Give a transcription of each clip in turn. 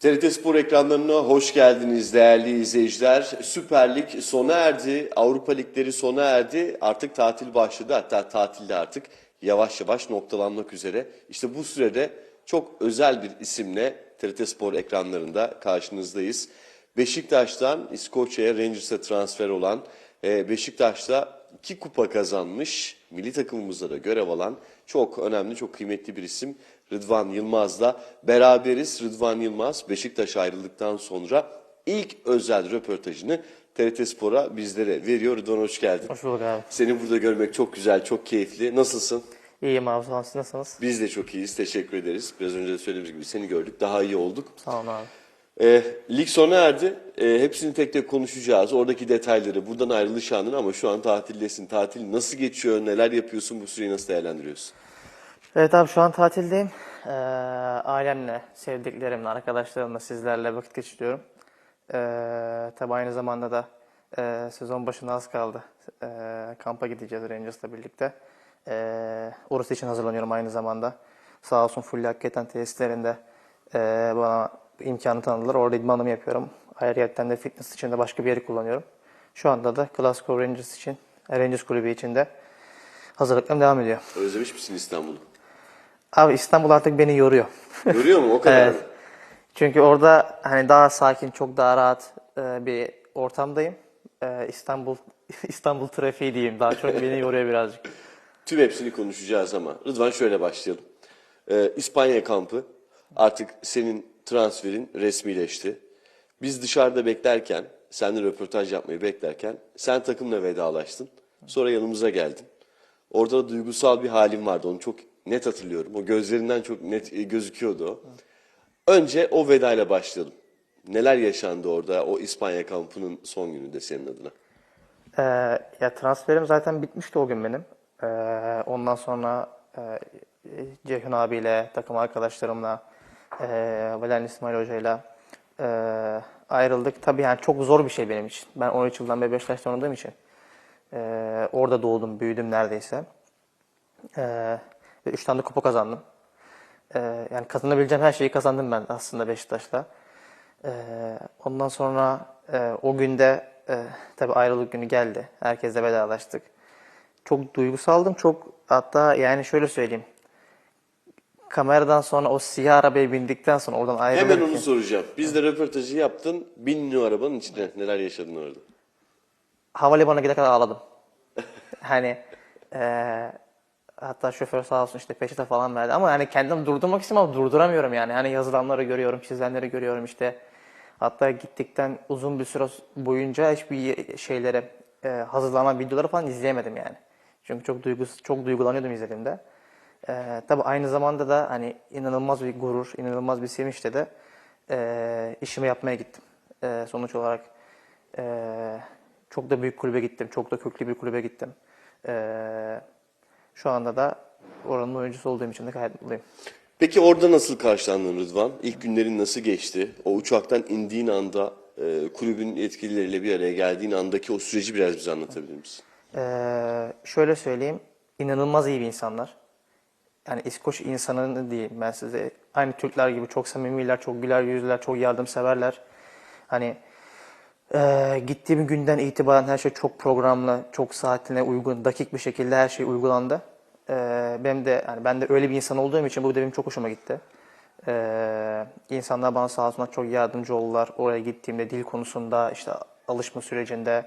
TRT Spor ekranlarına hoş geldiniz değerli izleyiciler. Süper Lig sona erdi. Avrupa Ligleri sona erdi. Artık tatil başladı. Hatta tatilde artık yavaş yavaş noktalanmak üzere. İşte bu sürede çok özel bir isimle TRT Spor ekranlarında karşınızdayız. Beşiktaş'tan İskoçya'ya Rangers'a transfer olan e, Beşiktaş'ta iki kupa kazanmış, milli takımımızda da görev alan çok önemli, çok kıymetli bir isim Rıdvan Yılmaz'la beraberiz. Rıdvan Yılmaz Beşiktaş ayrıldıktan sonra ilk özel röportajını TRT Spor'a bizlere veriyor. Rıdvan hoş geldin. Hoş bulduk abi. Seni burada görmek çok güzel, çok keyifli. Nasılsın? İyiyim abi sağ olun. Siz nasılsınız? Biz de çok iyiyiz, teşekkür ederiz. Biraz önce de söylediğimiz gibi seni gördük, daha iyi olduk. Sağ olun abi. Ee, lig sona erdi. Ee, hepsini tek tek konuşacağız. Oradaki detayları, buradan ayrılış anını ama şu an tatildesin. Tatil nasıl geçiyor, neler yapıyorsun, bu süreyi nasıl değerlendiriyorsun? Evet abi şu an tatildeyim. Ee, ailemle, sevdiklerimle, arkadaşlarımla, sizlerle vakit geçiriyorum. Ee, tabii aynı zamanda da e, sezon başına az kaldı. Ee, kampa gideceğiz Rangers'la birlikte. Ee, orası için hazırlanıyorum aynı zamanda. Sağ olsun Fulya Hakikaten tesislerinde e, bana imkanı tanıdılar. Orada idmanımı yapıyorum. Ayrıca de fitness için de başka bir yeri kullanıyorum. Şu anda da Glasgow Rangers için, Rangers kulübü için de hazırlıklarım devam ediyor. Özlemiş misin İstanbul'u? Abi İstanbul artık beni yoruyor. Görüyor mu? O kadar. Evet. Çünkü orada hani daha sakin, çok daha rahat e, bir ortamdayım. E, İstanbul İstanbul trafiği diyeyim. Daha çok beni yoruyor birazcık. Tüm hepsini konuşacağız ama Rıdvan şöyle başlayalım. Ee, İspanya kampı artık senin transferin resmileşti. Biz dışarıda beklerken, seninle röportaj yapmayı beklerken sen takımla vedalaştın. Sonra yanımıza geldin. Orada da duygusal bir halin vardı. Onu çok net hatırlıyorum. O gözlerinden çok net e, gözüküyordu. Önce o vedayla başlayalım. Neler yaşandı orada o İspanya kampının son gününde senin adına? E, ya transferim zaten bitmişti o gün benim. E, ondan sonra e, Ceyhun abiyle, takım arkadaşlarımla, e, Valen İsmail hocayla e, ayrıldık. Tabii yani çok zor bir şey benim için. Ben 13 yıldan beri Beşiktaş'ta oynadığım için. e, orada doğdum, büyüdüm neredeyse. E, ve 3 tane de kupa kazandım. Ee, yani kazanabileceğim her şeyi kazandım ben aslında Beşiktaş'ta. Ee, ondan sonra e, o günde e, tabii ayrılık günü geldi. Herkesle vedalaştık. Çok duygusaldım. Çok hatta yani şöyle söyleyeyim. Kameradan sonra o siyah arabaya bindikten sonra oradan ayrılırken Hemen onu soracağım. Biz de röportajı yaptın. Bindin o arabanın içine. Neler yaşadın orada? havalimanına gidene kadar ağladım. hani eee, hatta şoför sağ olsun işte peçete falan verdi ama yani kendimi durdurmak istiyorum ama durduramıyorum yani. Hani yazılanları görüyorum, çizilenleri görüyorum işte. Hatta gittikten uzun bir süre boyunca hiçbir şeylere eee hazırlanan videoları falan izleyemedim yani. Çünkü çok duygus çok duygulanıyordum izlediğimde. Eee tabii aynı zamanda da hani inanılmaz bir gurur, inanılmaz bir sevinçle de eee işimi yapmaya gittim. Eee sonuç olarak eee, çok da büyük kulübe gittim. Çok da köklü bir kulübe gittim. Eee, şu anda da oranın oyuncusu olduğum için de gayet mutluyum. Peki orada nasıl karşılandın Rıdvan? İlk günlerin nasıl geçti? O uçaktan indiğin anda e, kulübün yetkilileriyle bir araya geldiğin andaki o süreci biraz bize anlatabilir misin? Eee, şöyle söyleyeyim, inanılmaz iyi bir insanlar. Yani İskoç insanını diyeyim ben size. Aynı Türkler gibi çok samimiler, çok güler yüzlüler, çok yardımseverler. Hani eee gittiğim günden itibaren her şey çok programlı, çok saatine uygun, dakik bir şekilde her şey uygulandı. Eee benim de yani ben de öyle bir insan olduğum için bu benim çok hoşuma gitti. Eee insanlar bana sağ olsunlar çok yardımcı oldular. Oraya gittiğimde dil konusunda, işte alışma sürecinde,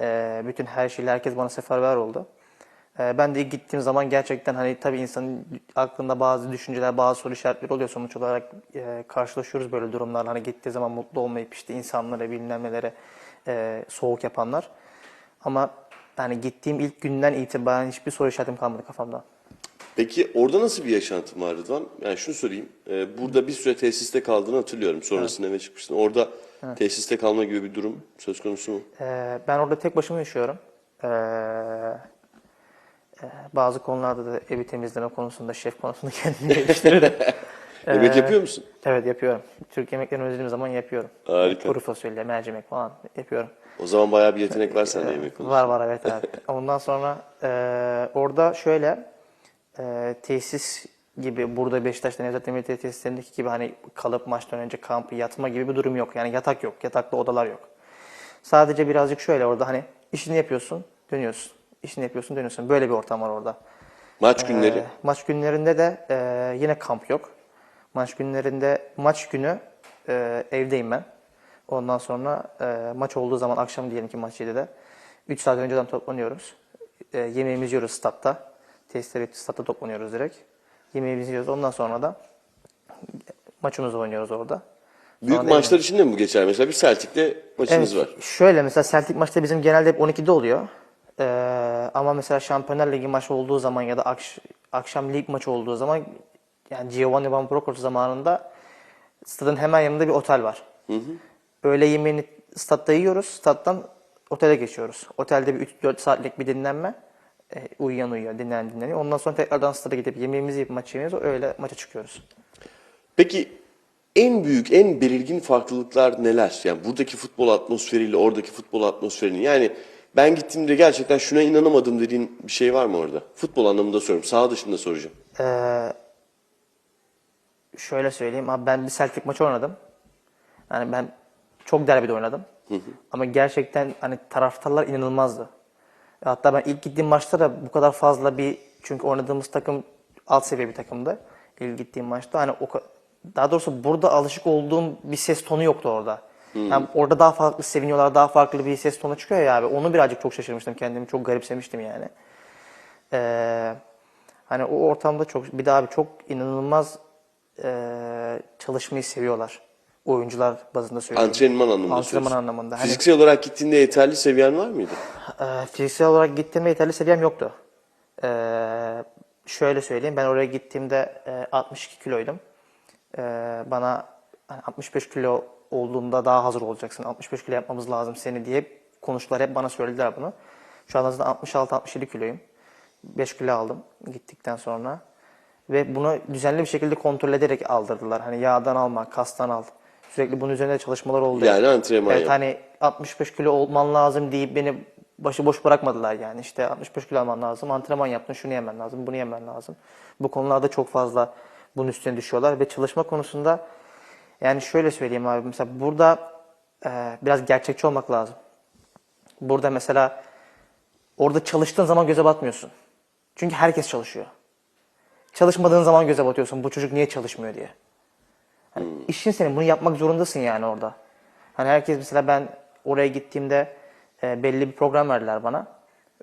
eee, bütün her şeyle herkes bana seferber oldu. Eee, ben de gittiğim zaman gerçekten hani tabii insanın aklında bazı düşünceler, bazı soru işaretleri oluyor. Sonuç olarak eee, karşılaşıyoruz böyle durumlarla. Hani gittiği zaman mutlu olmayıp işte insanlara bilmem nelere eee, soğuk yapanlar. Ama yani gittiğim ilk günden itibaren hiçbir soru işaretim kalmadı kafamda. Peki orada nasıl bir yaşantın var Rıdvan? Yani şunu sorayım. E, burada bir süre tesiste kaldığını hatırlıyorum. Sonrasında eve çıkmıştın. Orada tesiste kalma gibi bir durum söz konusu mu? Eee, ben orada tek başıma yaşıyorum. Eee, eee, bazı konularda da evi temizleme konusunda, şef konusunda kendimi geliştirdim. Yemek yapıyor musun? Evet yapıyorum. Türk yemeklerini özlediğim zaman yapıyorum. Harika. Kuru fasulye, mercimek falan yapıyorum. O zaman bayağı bir yetenek var sende yemek konusunda. Var var evet abi. Ondan sonra eee, orada şöyle eee, tesis gibi burada Beşiktaş'ta Nevzat Demir tesislerindeki gibi hani kalıp maçtan önce kampı yatma gibi bir durum yok. Yani yatak yok, yataklı odalar yok. Sadece birazcık şöyle orada hani işini yapıyorsun, dönüyorsun. İşini yapıyorsun, dönüyorsun. Böyle bir ortam var orada. Maç günleri. Ee, maç günlerinde de e, yine kamp yok. Maç günlerinde maç günü e, evdeyim ben. Ondan sonra e, maç olduğu zaman akşam diyelim ki maç 7'de 3 saat önceden toplanıyoruz. E, yemeğimizi yiyoruz statta. Tesisleri statta toplanıyoruz direkt. Yemeğimizi yiyoruz. Ondan sonra da maçımızı oynuyoruz orada. Büyük Sonra maçlar için de mi bu geçer? Mesela bir Celtic'te maçınız Evet, var. Şöyle mesela Celtic maçta bizim genelde hep 12'de oluyor. Ee, ama mesela Şampiyonlar Ligi maçı olduğu zaman ya da akş- akşam lig maçı olduğu zaman yani Giovanni Van Bronckhorst zamanında stadın hemen yanında bir otel var. Öğle yemeğini statta yiyoruz. Stat'tan otele geçiyoruz. Otelde bir 3-4 saatlik bir dinlenme. Ee, uyuyan uyuyor, dinleyen dinleniyor. Ondan sonra tekrardan stada gidip yemeğimizi yiyip maç yemiyoruz. Öyle maça çıkıyoruz. Peki en büyük, en belirgin farklılıklar neler? Yani buradaki futbol atmosferiyle oradaki futbol atmosferinin. Yani ben gittiğimde gerçekten şuna inanamadım dediğin bir şey var mı orada? Futbol anlamında soruyorum. Saha dışında soracağım. Ee, şöyle söyleyeyim abi ben bir Celtic maçı oynadım. Yani ben çok derbide oynadım. Ama gerçekten hani taraftarlar inanılmazdı. Hatta ben ilk gittiğim maçta da bu kadar fazla bir çünkü oynadığımız takım alt seviye bir takımdı. İlk gittiğim maçta hani o daha doğrusu burada alışık olduğum bir ses tonu yoktu orada. Yani orada daha farklı seviniyorlar, daha farklı bir ses tonu çıkıyor ya abi. Onu birazcık çok şaşırmıştım kendimi, çok garipsemiştim yani. Ee, hani o ortamda çok bir daha abi çok inanılmaz ee, çalışmayı seviyorlar. Oyuncular bazında söylüyorum. Antrenman anlamında Antrenman söylüyorsun. anlamında. Hani, Fiziksel olarak gittiğinde yeterli seviyen var mıydı? e, fiziksel olarak gittiğimde yeterli seviyem yoktu. Ee, şöyle söyleyeyim ben oraya gittiğimde e, 62 kiloydum. Ee, bana hani 65 kilo olduğunda daha hazır olacaksın. 65 kilo yapmamız lazım seni diye konuştular. Hep bana söylediler bunu. Şu an zaten 66-67 kiloyum. 5 kilo aldım gittikten sonra. Ve bunu düzenli bir şekilde kontrol ederek aldırdılar. Hani yağdan alma, kastan al. Sürekli bunun üzerinde çalışmalar oldu. Yani antrenman Evet yap. hani 65 kilo olman lazım deyip beni başıboş bırakmadılar yani. İşte 65 kilo alman lazım, antrenman yaptın, şunu yemen lazım, bunu yemen lazım. Bu konularda çok fazla bunun üstüne düşüyorlar ve çalışma konusunda yani şöyle söyleyeyim abi mesela burada e, biraz gerçekçi olmak lazım. Burada mesela orada çalıştığın zaman göze batmıyorsun. Çünkü herkes çalışıyor. Çalışmadığın zaman göze batıyorsun. Bu çocuk niye çalışmıyor diye. Hani işin senin bunu yapmak zorundasın yani orada. Hani herkes mesela ben oraya gittiğimde e, belli bir program verdiler bana.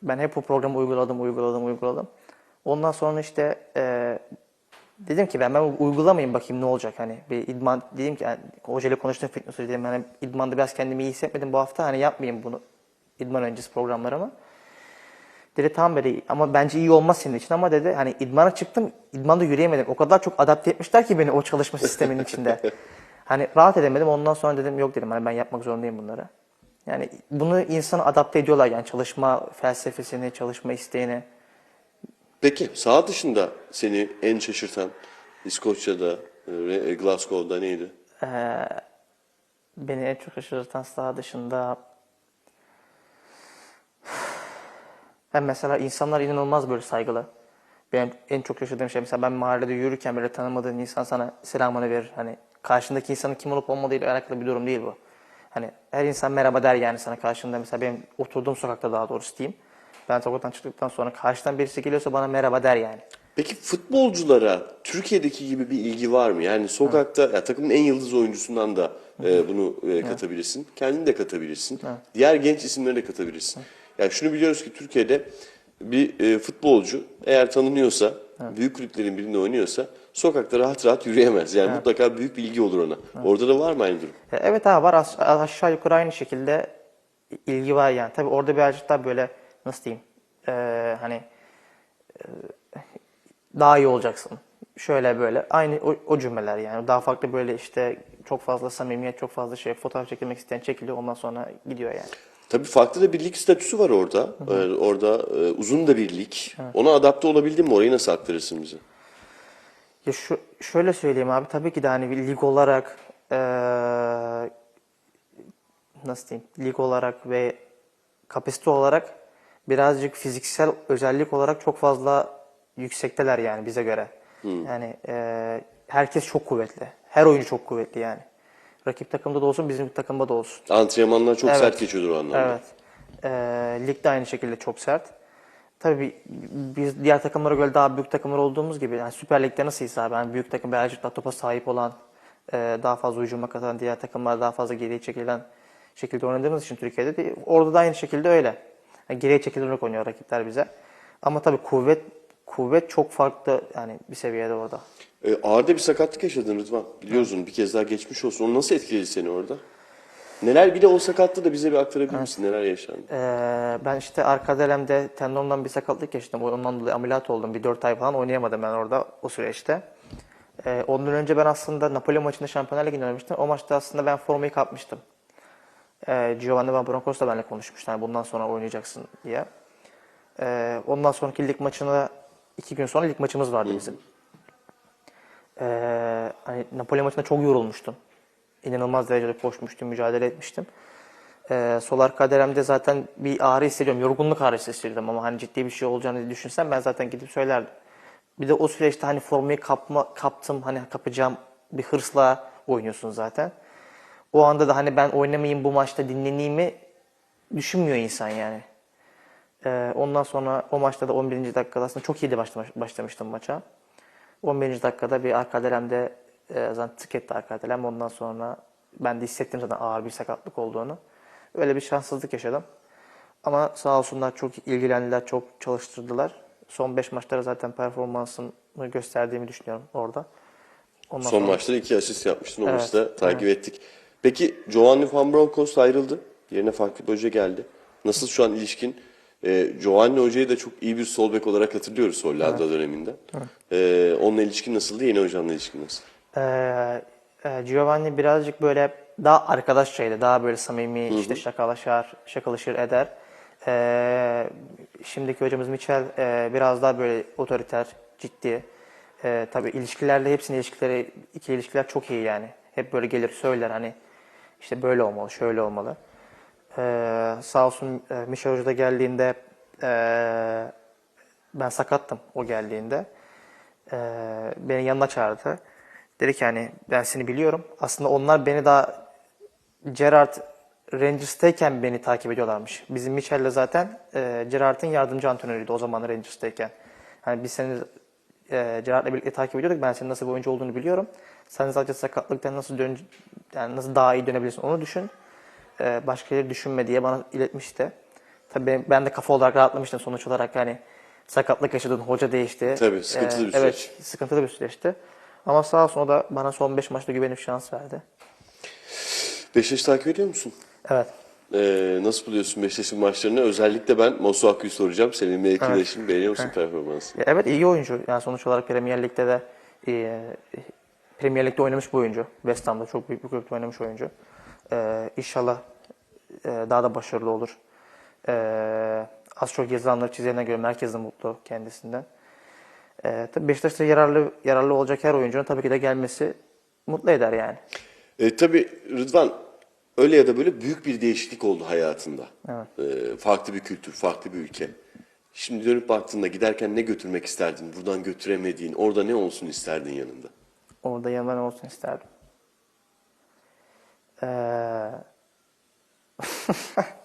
Ben hep o programı uyguladım, uyguladım, uyguladım. Ondan sonra işte e, dedim ki ben ben uygulamayayım bakayım ne olacak hani bir idman dedim ki yani, hocayla konuştum fitness dedim hani idmanda biraz kendimi iyi hissetmedim bu hafta hani yapmayayım bunu idman öncesi programlarımı. Dedi tamam dedi ama bence iyi olmaz senin için ama dedi hani idmana çıktım idmanda yürüyemedim. O kadar çok adapte etmişler ki beni o çalışma sisteminin içinde. Hani rahat edemedim ondan sonra dedim yok dedim hani ben yapmak zorundayım bunları. Yani bunu insana adapte ediyorlar yani çalışma felsefesini, çalışma isteğini. Peki saha dışında seni en şaşırtan İskoçya'da, e, Glasgow'da neydi? Beni en çok şaşırtan saha dışında hem mesela insanlar inanılmaz böyle saygılı. Benim en çok şaşırdığım şey mesela ben mahallede yürürken böyle tanımadığın insan sana selamını verir. Hani karşındaki insanın kim olup olmadığıyla alakalı bir durum değil bu. Hani her insan merhaba der yani sana karşında mesela benim oturduğum sokakta daha doğrusu diyeyim. Ben sokaktan çıktıktan sonra karşıdan birisi geliyorsa bana merhaba der yani. Peki futbolculara Türkiye'deki gibi bir ilgi var mı? Yani sokakta ya takımın en yıldız oyuncusundan da e, bunu e, katabilirsin. Kendini de katabilirsin. Diğer genç isimleri de katabilirsin. Yani şunu biliyoruz ki Türkiye'de bir e, futbolcu eğer tanınıyorsa, büyük kulüplerin birinde oynuyorsa sokakta rahat rahat yürüyemez. Yani mutlaka büyük bir ilgi olur ona. Orada da var mı aynı durum? E, Evet abi var As- aşağı yukarı aynı şekilde ilgi var yani. Tabii orada birazcık daha böyle nasıl diyeyim e, hani e, daha iyi olacaksın. Şöyle böyle aynı o, o cümleler yani. Daha farklı böyle işte çok fazla samimiyet, çok fazla şey fotoğraf çekilmek isteyen çekiliyor ondan sonra gidiyor yani. Tabii farklı da bir lig statüsü var orada. Ee, orada e, uzun da bir lig. Ona adapte olabildin mi? Orayı nasıl aktarırsın bize? Ya şu şöyle söyleyeyim abi tabii ki de hani bir lig olarak eee, nasıl diyeyim lig olarak ve kapasite olarak birazcık fiziksel özellik olarak çok fazla yüksekteler yani bize göre. Yani e, herkes çok kuvvetli. Her oyuncu çok kuvvetli yani. Rakip takımda da olsun, bizim takımda da olsun. Antrenmanlar çok Evet. sert geçiyordur o anlamda. Evet. Ee, lig de aynı şekilde çok sert. Tabii biz diğer takımlara göre daha büyük takımlar olduğumuz gibi yani Süper Lig'de nasılsa yani büyük takım birazcık daha topa sahip olan, e, daha fazla hücuma katan diğer takımlar daha fazla geriye çekilen şekilde oynadığımız için Türkiye'de de orada da aynı şekilde öyle. Yani geriye çekilerek oynuyor rakipler bize. Ama tabii kuvvet kuvvet çok farklı yani bir seviyede orada. E, ağırda bir sakatlık yaşadın Rıdvan. Biliyorsun bir kez daha geçmiş olsun. Onu nasıl etkiledi seni orada? Neler bir de o sakatlığı da bize bir aktarabilir misin? Neler yaşandı? Ee, ben işte arka delemde tendondan bir sakatlık yaşadım. Ondan dolayı ameliyat oldum. Bir 4 ay falan oynayamadım ben orada o süreçte. Ee, ondan önce ben aslında Napoli maçında Şampiyonlar Ligi'nde oynamıştım. O maçta aslında ben formayı kapmıştım. Ee, Giovanni Van Bronckhorst da benimle konuşmuştu. Yani bundan sonra oynayacaksın diye. Ee, ondan sonraki lig maçına iki gün sonra lig maçımız vardı bizim. Ee, hani Napoli maçında çok yorulmuştum. İnanılmaz derecede koşmuştum, mücadele etmiştim. Ee, sol arka delemde zaten bir ağrı hissediyorum. Yorgunluk ağrısı hissediyordum ama hani ciddi bir şey olacağını düşünsem ben zaten gidip söylerdim. Bir de o süreçte hani formayı kapma, kaptım, hani kapacağım bir hırsla oynuyorsun zaten. O anda da hani ben oynamayayım bu maçta dinleneyimi düşünmüyor insan yani. Ee, ondan sonra o maçta da 11. dakikada aslında çok iyi de başlamış, başlamıştım maça. 11. dakikada bir arka delemde e, zaten tık etti arka delem. Ondan sonra ben de hissettim zaten ağır bir sakatlık olduğunu. Öyle bir şanssızlık yaşadım. Ama sağ olsunlar çok ilgilendiler, çok çalıştırdılar. Son 5 maçlara zaten performansımı gösterdiğimi düşünüyorum orada. Ondan Son sonra- maçta iki asist yapmıştın. O Evet, da takip ettik. Peki Giovanni Van Bronckhorst ayrıldı. Yerine farklı bir hoca geldi. Nasıl şu an ilişkin? Ee, Giovanni Hoca'yı da çok iyi bir sol bek olarak hatırlıyoruz Hollanda döneminde. Ee, onunla ilişkin nasıldı? Yeni hocanla ilişkin nasıl? Ee, e, Giovanni birazcık böyle daha arkadaşçaydı. Daha böyle samimi işte şakalaşar, şakalaşır eder. Ee, şimdiki hocamız Michel e, biraz daha böyle otoriter, ciddi. Ee, tabii ilişkilerle hepsinin ilişkileri, iki ilişkiler çok iyi yani. Hep böyle gelir söyler hani işte böyle olmalı, şöyle olmalı. Ee, sağ olsun e, Michel Hoca da geldiğinde e, ben sakattım o geldiğinde. Ee, beni yanına çağırdı. Dedi ki hani ben seni biliyorum. Aslında onlar beni daha Gerrard Rangers'tayken beni takip ediyorlarmış. Bizim Michel'le zaten e, Gerrard'ın yardımcı antrenörüydü o zaman Rangers'tayken. Hani biz seni e, Gerrard'la birlikte takip ediyorduk. Ben senin nasıl bir oyuncu olduğunu biliyorum. Sen sadece sakatlıktan nasıl dön yani nasıl daha iyi dönebilirsin onu düşün. E, başkaları düşünme diye bana iletmişti. Tabii ben, de kafa olarak rahatlamıştım sonuç olarak hani sakatlık yaşadın, hoca değişti. Tabii, sıkıntılı bir Ee, Evet, süreç. sıkıntılı bir süreçti. Ama sağ olsun o da bana son 5 maçta güvenip şans verdi. Beşiktaş'ı takip ediyor musun? Evet. Ee, nasıl buluyorsun Beşiktaş'ın maçlarını? Özellikle ben Masuaku'yu soracağım. Senin mevkidaşın beğeniyor musun performansını? Ya Evet iyi oyuncu. Yani sonuç olarak Premier Lig'de de e, Premier Lig'de oynamış bir oyuncu. West Ham'da çok büyük bir kulüpte oynamış oyuncu. Ee, inşallah e, daha da başarılı olur. Ee, az çok yazılanları çizilene göre merkez de mutlu kendisinden. Ee, tabii Beşiktaş'ta yararlı yararlı olacak her oyuncunun tabii ki de gelmesi mutlu eder yani. E, tabii Rıdvan öyle ya da böyle büyük bir değişiklik oldu hayatında. E, farklı bir kültür, farklı bir ülke. Şimdi dönüp baktığında giderken ne götürmek isterdin? Buradan götüremediğin, orada ne olsun isterdin yanında? Orada yanında ne olsun isterdim. Ee...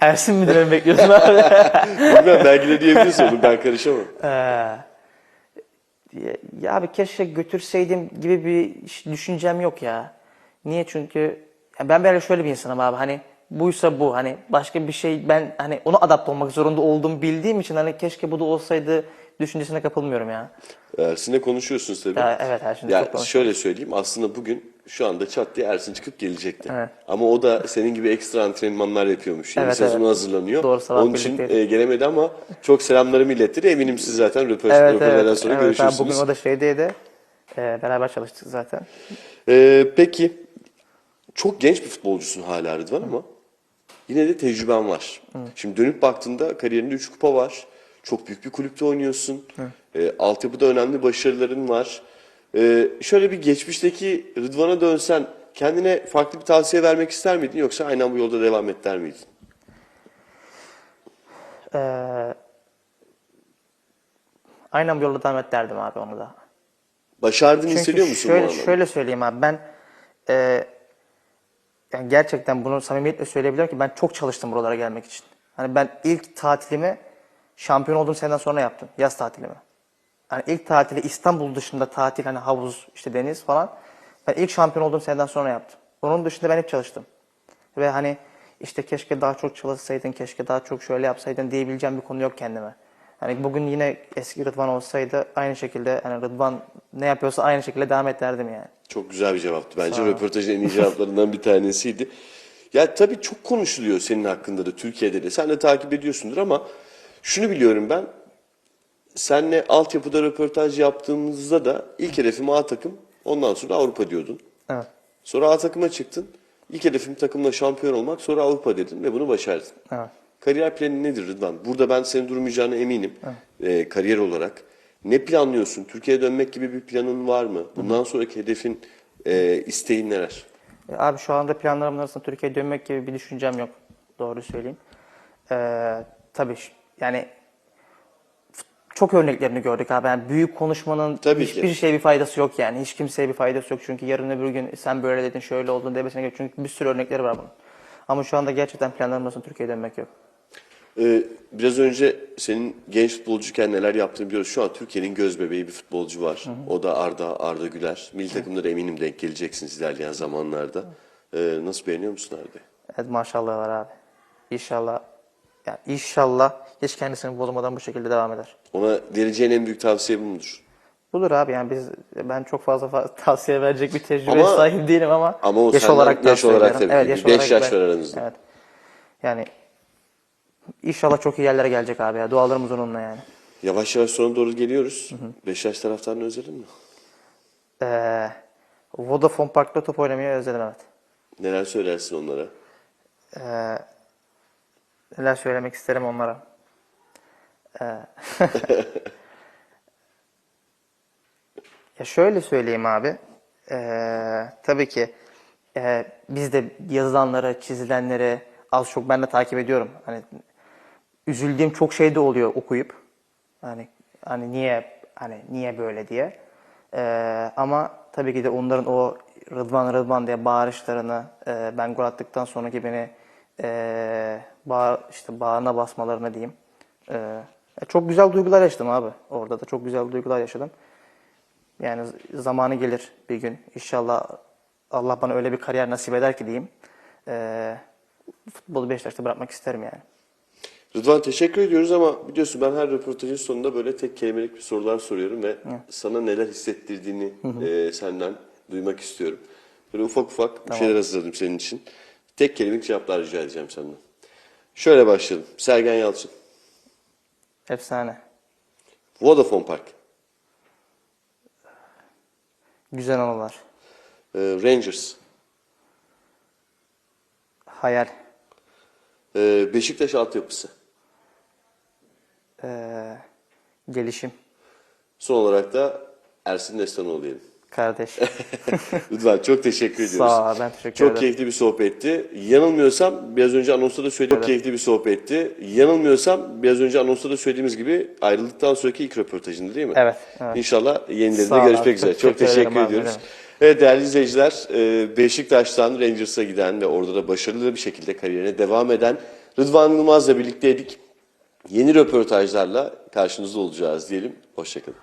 Ersin müdürü mü bekliyorsun abi? Bilmem belki de diyebilirsin onu ben karışamam. Ee, ya, abi keşke götürseydim gibi bir düşüncem yok ya. Niye? Çünkü ya ben böyle şöyle bir insanım abi hani buysa bu hani başka bir şey ben hani ona adapte olmak zorunda olduğumu bildiğim için hani keşke bu da olsaydı düşüncesine kapılmıyorum ya. Ersin'le konuşuyorsunuz tabii. Ya, evet, Ersin'le Ya çok konuşuyoruz. şöyle söyleyeyim aslında bugün şu anda çat diye Ersin çıkıp gelecekti. Evet. Ama o da senin gibi ekstra antrenmanlar yapıyormuş. Yeni Evet, sezonu evet. hazırlanıyor. Doğru, Onun için e, gelemedi ama çok selamlarımı iletti. Eminim siz zaten röportaj, Evet röportajdan evet. sonra evet görüşürsünüz. bugün o da şeydeydi. Ee, beraber çalıştık zaten. Ee, peki çok genç bir futbolcusun hala Rıdvan ama yine de tecrüben var. Şimdi dönüp baktığında kariyerinde 3 kupa var. Çok büyük bir kulüpte oynuyorsun. Ee, altyapıda önemli başarıların var. Ee, şöyle bir geçmişteki Rıdvan'a dönsen kendine farklı bir tavsiye vermek ister miydin yoksa aynen bu yolda devam et der miydin? Ee, Aynen bu yolda devam et derdim abi onu da. Başardığını hissediyor musun şöyle, bu anlamda? şöyle söyleyeyim abi ben e, yani gerçekten bunu samimiyetle söyleyebilirim ki ben çok çalıştım buralara gelmek için. Hani ben ilk tatilimi şampiyon olduğum seneden sonra yaptım. Yaz tatilimi. Hani ilk tatili İstanbul dışında tatil hani havuz işte deniz falan. Ben ilk şampiyon olduğum seneden sonra yaptım. Onun dışında ben hep çalıştım. Ve hani işte keşke daha çok çalışsaydın, keşke daha çok şöyle yapsaydın diyebileceğim bir konu yok kendime. Hani bugün yine eski Rıdvan olsaydı aynı şekilde hani Rıdvan ne yapıyorsa aynı şekilde devam ederdim yani. Çok güzel bir cevaptı. Bence röportajın en iyi cevaplarından bir tanesiydi. Ya tabii çok konuşuluyor senin hakkında da Türkiye'de de. Sen de takip ediyorsundur ama şunu biliyorum ben. Senle altyapıda röportaj yaptığımızda da ilk hedefim A takım, ondan sonra Avrupa diyordun. Evet. Sonra A takıma çıktın. İlk hedefim takımla şampiyon olmak, sonra Avrupa dedin ve bunu başardın. Evet. Kariyer planı nedir Rıdvan? Burada ben senin durmayacağına eminim. Ee, kariyer olarak. Ne planlıyorsun? Türkiye'ye dönmek gibi bir planın var mı? Bundan sonraki hedefin, e, isteğin neler? E, Abi şu anda planlarımın arasında Türkiye'ye dönmek gibi bir düşüncem yok. Doğru söyleyeyim. Ee, tabii yani çok örneklerini gördük abi. Yani büyük konuşmanın Tabii ki. hiçbir şeye bir faydası yok yani. Hiç kimseye bir faydası yok. Çünkü yarın öbür gün sen böyle dedin, şöyle oldun demesine gerek. Çünkü bir sürü örnekleri var bunun. Ama şu anda gerçekten planlarım arasında Türkiye'ye dönmek yok. Ee, biraz önce senin genç futbolcuyken neler yaptığını biliyoruz. Şu an Türkiye'nin göz bebeği bir futbolcu var. O da Arda, Arda Güler. Milli takımlara eminim denk geleceksiniz ilerleyen zamanlarda. Ee, nasıl beğeniyor musun Arda'yı? Evet maşallah var abi. İnşallah yani inşallah hiç kendisini bozmadan bu şekilde devam eder. Ona vereceğin en büyük tavsiye bu mudur? Budur abi yani biz ben çok fazla fa- tavsiye verecek bir tecrübe Ama- sahip değilim ama, ama o yaş olarak yaş olarak tabii Evet, yaş Beş olarak yaş ben- var aranızda. Evet. Yani inşallah çok iyi yerlere gelecek abi ya. Dualarımız onunla yani. Yavaş yavaş sona doğru geliyoruz. Beşiktaş taraftarını özledin mi? Ee, Vodafone Park'ta top oynamayı özledim evet. Neler söylersin onlara? Ee, neler söylemek isterim onlara. Ee, ya şöyle söyleyeyim abi. Ee, tabii ki e, biz de yazılanları, çizilenleri az çok ben de takip ediyorum. Hani üzüldüğüm çok şey de oluyor okuyup. Hani hani niye hani niye böyle diye. Ee, ama tabii ki de onların o Rıdvan Rıdvan diye bağırışlarını e, ben gol attıktan sonraki beni e, bağ, işte bağrına basmalarını diyeyim. Ee, çok güzel duygular yaşadım abi. Orada da çok güzel duygular yaşadım. Yani zamanı gelir bir gün. İnşallah Allah bana öyle bir kariyer nasip eder ki diyeyim. Ee, futbolu Beşiktaş'ta bırakmak isterim yani. Rıdvan teşekkür ediyoruz ama biliyorsun ben her röportajın sonunda böyle tek kelimelik bir sorular soruyorum ve sana neler hissettirdiğini e, senden duymak istiyorum. Böyle ufak ufak bir şeyler hazırladım senin için. Tek kelimelik cevaplar rica edeceğim senden. Şöyle başlayalım. Sergen Yalçın. Efsane. Vodafone Park. Güzel anılar. e, Rangers. Hayal. e, Beşiktaş altyapısı. Ee, gelişim. Son olarak da Ersin Destanoğlu diyelim. Kardeş. Lütfen çok teşekkür ediyoruz. Sağ ol, ben teşekkür Çok ederim. keyifli bir sohbetti. Yanılmıyorsam biraz önce anonsta da söyledim. Çok keyifli bir sohbetti. Yanılmıyorsam biraz önce anonsta da söylediğimiz gibi ayrıldıktan sonraki ilk röportajında değil mi? Evet, evet. İnşallah yenilerinde görüşmek abi, üzere. çok Çok teşekkür teşekkür abi, ediyoruz. Evet değerli izleyiciler, e, Beşiktaş'tan Rangers'a giden ve orada da başarılı bir şekilde kariyerine devam eden Rıdvan Yılmaz'la birlikteydik. Yeni röportajlarla karşınızda olacağız diyelim. Hoşçakalın.